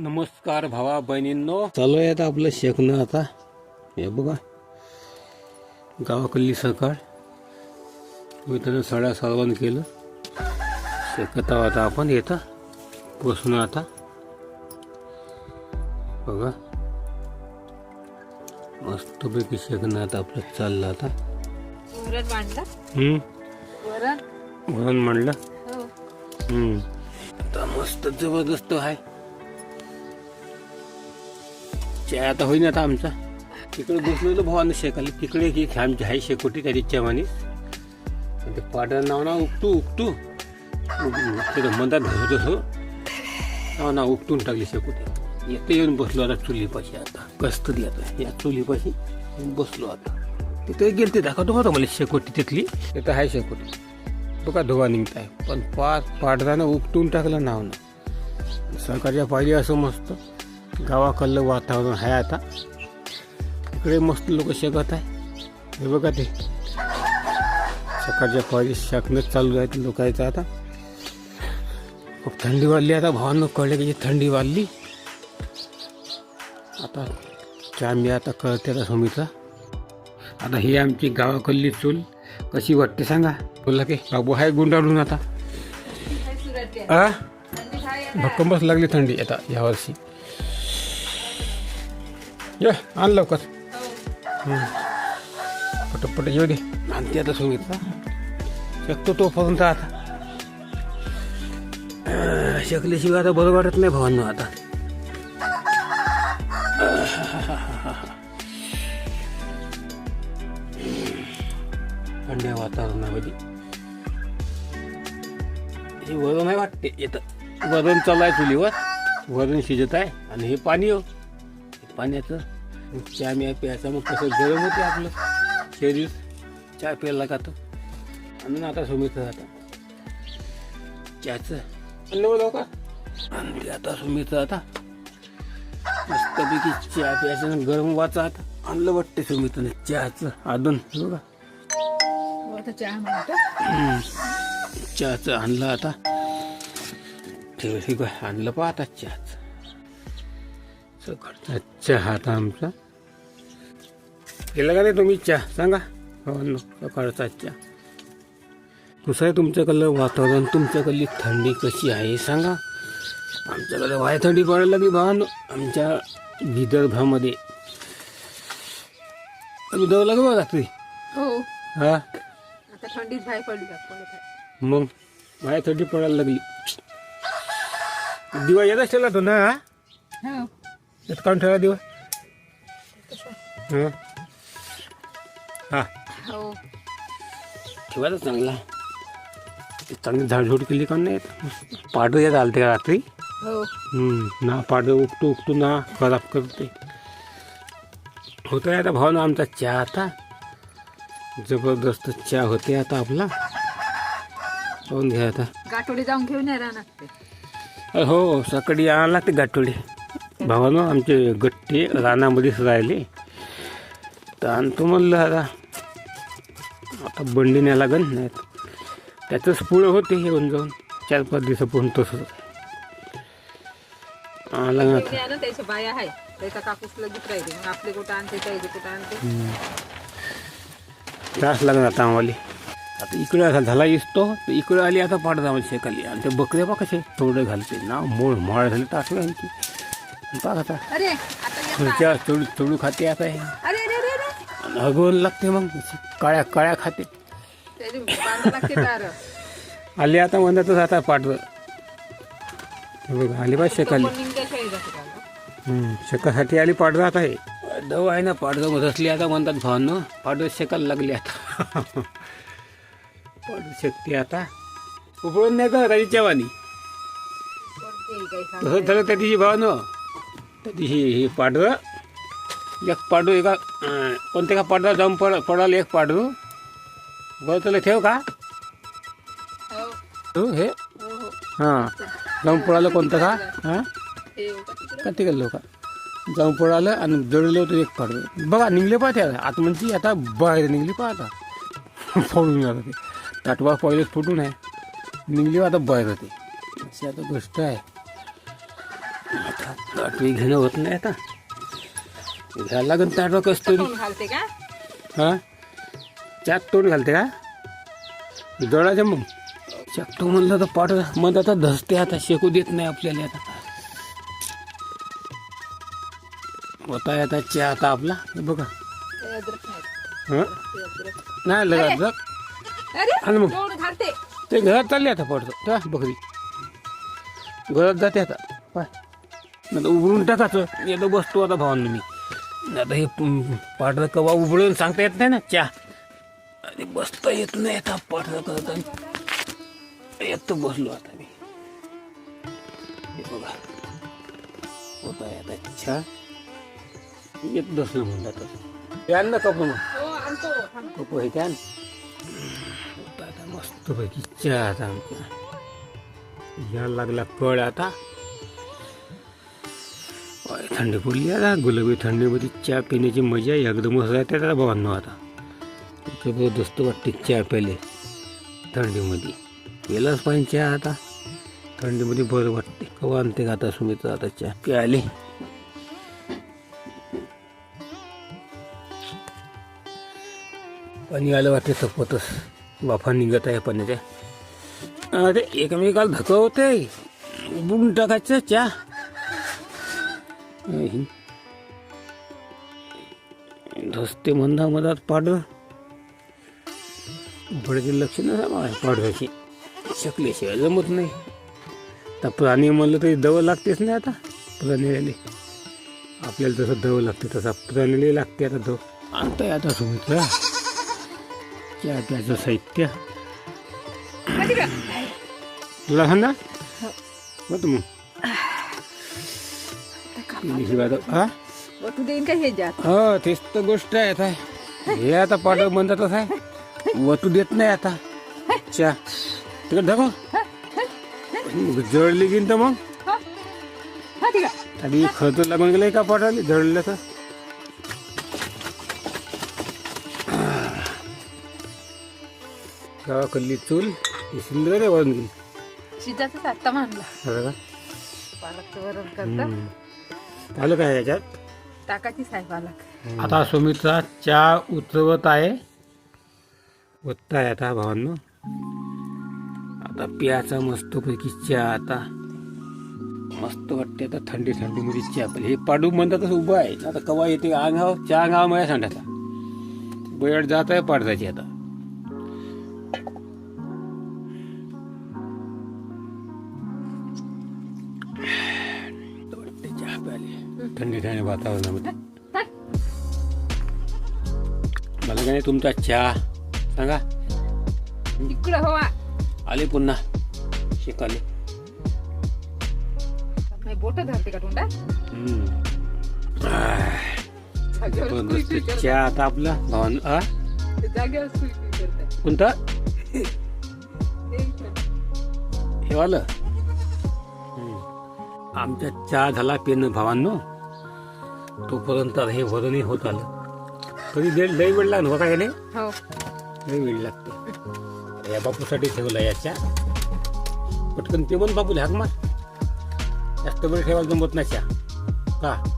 नमस्कार भावा बहिणींनो. चालू आहे आता आपलं शेकणं आता. हे बघा. गावाकडली सकाळ. मी त्यानं सड्या सारवण केलं. शेकत आहोत आता आपण येतं बसून आता. बघा. मस्तपैकी शेकणं आता आपलं चाललं आता. वरण मांडलं? हम्म. वरण? म्हणून म्हणलं हो. हम्म. आता मस्त जबरदस्त आहे. चहा आता होईना आता आमचा. तिकडे बसलेलो भावानं शेकाली. तिकडे की आमची आहे शेकोटी त्या चव्हाणी ते पाडा नाव ना उकटू उकटू तिथं मंदात धरत असो हो. नाव ना उकटून टाकली शेकोटी. येतं येऊन बसलो आता चुलीपाशी आता. कस्तरी आता या चुलीपाशी बसलो आता. तिथे गेले ते दाखवतो होतं मला शेकोटी तिथली. तिथं आहे शेकोटी. बघा धुवा निघताय. पण पाच पाडदानं उकटून टाकलं नाव ना. सरकारच्या पाहिजे असं मस्त. गावाकडलं वातावरण आहे आता. इकडे मस्त लोक शेकत आहे. हे बघा ते. सकाळच्या पाहिजे शेकणंच चालू आहे लोकांचं आता. खूप थंडी वाढली आता भावानं कळले की थंडी वाढली. आता चहा मी आता कळते आता सुमित्रा आता ही आमची गावाकडली चूल कशी वाटते सांगा? बोला की बाबू आहे गुंडाळून आता. आहे? भक्कमच लागली थंडी आता यावर्षी ये आण लवकर. हो. पटपट येऊ दे. आणते आता सांगितलं शकतो तोपर्यंत आता. अं, शकल्याशिवाय आता बरं वाटत नाही भावांनो आता. थंड्या वातावरणामध्ये. हे वरण आहे वाटते. येतं वरण चालू आहे चुलीवर. वरण शिजत आहे आणि हे पाणी हो पाण्याचं. मग चहा मिया प्यायचा मग कसं गरम होते आपलं. शरीर चहा प्यायला लागतं आणि आता सुमित आता चहाचं. लवकर आणि आता सुमित आता. मस्तपैकी चहा प्यायचं गरम वाचा आता. आणलं वाटते सुमितने चहाचं. आदन बघा. हो, आता चहा चहाचं आणलं आता. ठीक आहे आणलं पहा आता चहाचं. सकाळचा चहा आता आमचा. केला का नाही तुम्ही चहा? सांगा. हो न सकाळचा चहा. कसं आहे तुमच्याकडलं वातावरण तुमच्याकडली थंडी कशी आहे सांगा. आमच्याकडे वाय थंडी पडायला लागली भावानं आमच्या विदर्भामध्ये. विदर्भला का बघा रात्री? हो. हा? आता थंडीत बाहेर पडली. मग माझ्या थंडी पडायला लागली. दिवा येत असेल तो ना? हा? हो येत काढून ठेवा दिवा. हं. हा. हो. ठेवायचा चांगला. चांगली झाडझूड केली का नाही? पाडं येत आलते का रात्री? हो. हं, ना पाडं उपटू उपटू ना खराब करते. होतं आता भावना आमचा चहा आता. जबरदस्त चहा होते आता आपला. पाहून घ्या आता. गाठोडी जाऊन घेऊन या राहणार ते हो सकाळी आणायला लागते गाठोडे. भावानं आमचे गट्टे रानामध्येच राहिले. तर आणतो म्हणलं आता. आता बंडी न्याय लागन नाही त्याचंच पुढं होते येऊन जाऊन. चार पाच दिवसापासून तसंच. आला ना आता. ना त्याच्या बाया आहे त्याचा कापूस लगेच राहिले. मग आपले कुठं आणते त्याचे कुठं आणते? त्रास लागणार आता आम्हाला. आता इकडे असा झाला इसतो तर इकडे आली आता पाडत आम्हाला शेकाली. आणि ते बकऱ्या बा कसे थोडे घालते. ना मूळ माळ झाली टाकली आणखी पाहत आता अरे खुर्च्या चढू खाते आता हे. अरे अरे अरे अरे. आणि हगवून लागते मग काळ्या काळ्या खाते. त्याची बांधा लागते तार आली आता म्हणतातच आता बघ आली बा शेकाली. निघायच्या जाते का हम्म, शेकासाठी आली पाडवं आता हे. दव आहे ना पाडवं बसली आता म्हणतात भावानं पाडवं शेकायला लागली आता. पाडवं शेकते आता. उपळून नाही का त्याची चवानी कोणते काही सांग तसं झालं त्या दिवशी भावानं. त्या दिवशी हे पाडवं एक पाडू एका अं, कोणत्या का पाडवा जाऊन पड पडाल एक पाडू? बरं तुला ठेव का? हो. तू हे? हो हो. हां. जाऊन पडालं कोणतं का? हां? हे हो का? का ते लोक जाऊन पडालं आणि जडलं होतं एक पाडू. बघा निघले पाहते आता आता म्हणजे आता बाहेर निघली पहा आता. फोडून आता ते ताटवा पहिलेच फुटून आहे. निघली आता बाहेर होते. अशी आता गोष्ट आहे. आता ताटवी घेणं होत नाही आता. घ्यायला लागेल ताटवा कस तरी. घालते का? हा? त्यात तोंड घालते का? जळायचं मग. शकतो म्हणलं तर पाठ मग आता धसते आता शेकू देत नाही आपल्याला आता. होता आता चहा आता आपला. हे बघा. ते नाही हं? ते अद्रक. अरे! आणि मग? ते घरात चालले आता पडतो त्या बकरी. घरात जाते आता. पाय. आता उघडून टाकायचं. येतो बसतो आता भावांना मी. आता हे पाठर कवा उघडून सांगता येत नाही ना? चहा आणि बसता येत नाही आता पाठर करत येतो बसलो आता मी. हे बघा. होत आता चहा येत बसलो म्हणलं तर. यान ना कप मग. हो. कप हे त्यान आता मस्त पैकी चहा आता आमचा. यायला लागला कळ आता. थंडी पडली. आता गुलाबी थंडीमध्ये चहा पिण्याची मजा एकदमच राहते त्याला भावांना आता. जबरदस्त वाटते चहा प्याले थंडीमध्ये. केलाच पाहिजे चहा आता. थंडीमध्ये बरं वाटते. कवा आणते का आता सुमित? आता चहा प्याले पाणी आलं वाटते सपतच. वाफा निघत आहे पाण्याच्या. अरे एकमेकाला धकवते बुडून टाकायचं चहा. धसते मंदा मधात पाड. बडचे लक्ष नाही पाडवायची. शकल्याशिवाय जमत नाही. आता प्राणी म्हणलं तरी दव लागतेच नाही आता प्राणीला आपल्याला जसं दव लागते तसा प्राणीला लागते आता दव. आणताय आता सुमित्रा. चहा प्याचं साहित्य. लहान ना? मग मग. हा? वटू देईन का हे जात? हो तेच तर गोष्ट आहे आता. हे आता पाठव म्हणतातच आहे. वतू देत नाही आता. चा तिकडे ढको. जळली गेली तर मग? आधी खत लागून गेलं का पाठवली? जळलं तर? गावाकडली चूल? सुंदर आहे वाजून गेली शिजाचंच आत्ता मानला. पालकचं वरण करता. हम्म. आलं काय याच्यात? टाकायचीच आहे पालक आता सुमित्रा चहा उतरवत आहे. वत्त आहे आता भावांनो. आता प्याचा मस्तपैकी चहा आता. मस्त वाटते आता थंडी थंडीमध्ये चहा पण. हे पाडू म्हणतात उभं आहे. आता कवा येते? अंगाव चहा अंगाव माझ्या सांडाचा बेड जात आहे पाडताची आता. थंडी थंडी वातावरणामध्ये. मला काय तुमचा चहा? सांगा. इकडं हवा. आले पुन्हा. शिकाले. नाही बोट धरते का. चहा आता आपला भावान आ? जागेवर. कोणता. हे वालं? हम्म. आमचा चहा झाला पेन भावांनो. तोपर्यंत हे वरणही होत आलं. कधी दे लई वेळ लागला होता का नाही? हो. लई वेळ लागते. या बापूसाठी ठेवला याच्या पटकन ते पण बापूला हाक मार. जास्त वेळ ठेवायला जमत नाही चहा. का?